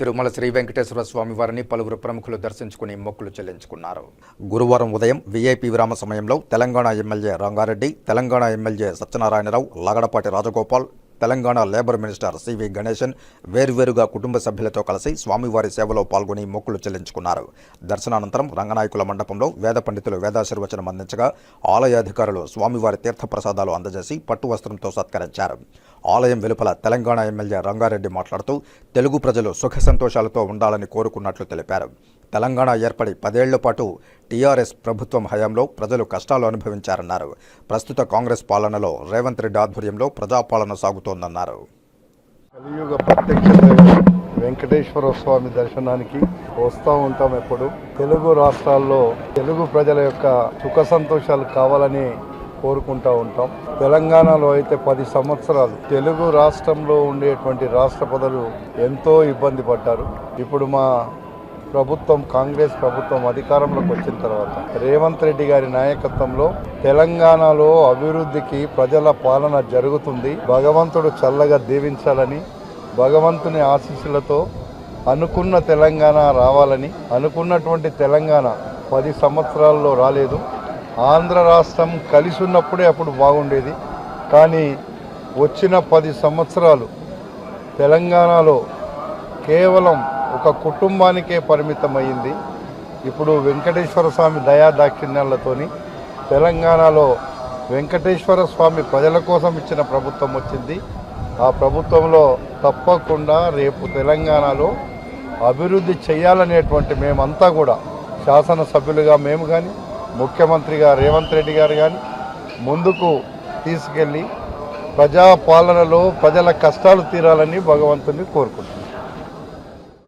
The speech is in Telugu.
తిరుమల శ్రీ వెంకటేశ్వర స్వామి వారిని పలువురు ప్రముఖులు దర్శించుకుని మొక్కులు చెల్లించుకున్నారు. గురువారం ఉదయం వీఐపీ విరామ సమయంలో Telangana MLA Rangareddy Telangana MLA Satyanarayanarao Lagadapati Rajagopal Telangana labour minister CV Ganesan వేర్వేరుగా కుటుంబ సభ్యులతో కలిసి స్వామివారి సేవలో పాల్గొని మొక్కులు చెల్లించుకున్నారు. దర్శనానంతరం రంగనాయకుల మండపంలో వేద పండితులు వేదాశీర్వచనం అందించగా ఆలయ అధికారులు స్వామివారి తీర్థప్రసాదాలు అందజేసి పట్టు వస్త్రంతో సత్కరించారు. ఆలయం వెలుపల తెలంగాణ ఎమ్మెల్యే రంగారెడ్డి మాట్లాడుతూ తెలుగు ప్రజలు సుఖ సంతోషాలతో ఉండాలని కోరుకున్నట్లు తెలిపారు. తెలంగాణ ఏర్పడి పదేళ్ళ పాటు టీఆర్ఎస్ ప్రభుత్వం హయాంలో ప్రజలు కష్టాలు అనుభవించారన్నారు. ప్రస్తుత కాంగ్రెస్ పాలనలో రేవంత్ రెడ్డి ఆధ్వర్యంలో ప్రజాపాలన సాగుతోందన్నారు. కలియుగ ప్రత్యక్ష వెంకటేశ్వర స్వామి దర్శనానికి వస్తూ ఉంటాం ఎప్పుడు. తెలుగు రాష్ట్రాల్లో తెలుగు ప్రజల యొక్క సుఖ సంతోషాలు కావాలని కోరుకుంటూ ఉంటాం. తెలంగాణలో అయితే పది సంవత్సరాలు తెలుగు రాష్ట్రంలో ఉండేటువంటి రాష్ట్ర ప్రజలు ఎంతో ఇబ్బంది పడ్డారు. ఇప్పుడు మా ప్రభుత్వం కాంగ్రెస్ ప్రభుత్వం అధికారంలోకి వచ్చిన తర్వాత రేవంత్ రెడ్డి గారి నాయకత్వంలో తెలంగాణలో అభివృద్ధికి ప్రజల పాలన జరుగుతుంది. భగవంతుడు చల్లగా దీవించాలని భగవంతుని ఆశీస్సులతో అనుకున్న తెలంగాణ రావాలని అనుకున్నటువంటి తెలంగాణ పది సంవత్సరాల్లో రాలేదు. ఆంధ్ర రాష్ట్రం కలిసి ఉన్నప్పుడే అప్పుడు బాగుండేది. కానీ వచ్చిన పది సంవత్సరాలు తెలంగాణలో కేవలం ఒక కుటుంబానికే పరిమితమైంది. ఇప్పుడు వెంకటేశ్వర స్వామి దయా దాక్షిణ్యాలతోని తెలంగాణలో వెంకటేశ్వర స్వామి ప్రజల కోసం ఇచ్చిన ప్రభుత్వం వచ్చింది. ఆ ప్రభుత్వంలో తప్పకుండా రేపు తెలంగాణలో అభివృద్ధి చేయాలనేటువంటి మేమంతా కూడా శాసనసభ్యులుగా మేము కానీ ముఖ్యమంత్రిగా రేవంత్ రెడ్డి గారు కానీ ముందుకు తీసుకెళ్ళి ప్రజాపాలనలో ప్రజల కష్టాలు తీరాలని భగవంతుని కోరుకుంటున్నాం.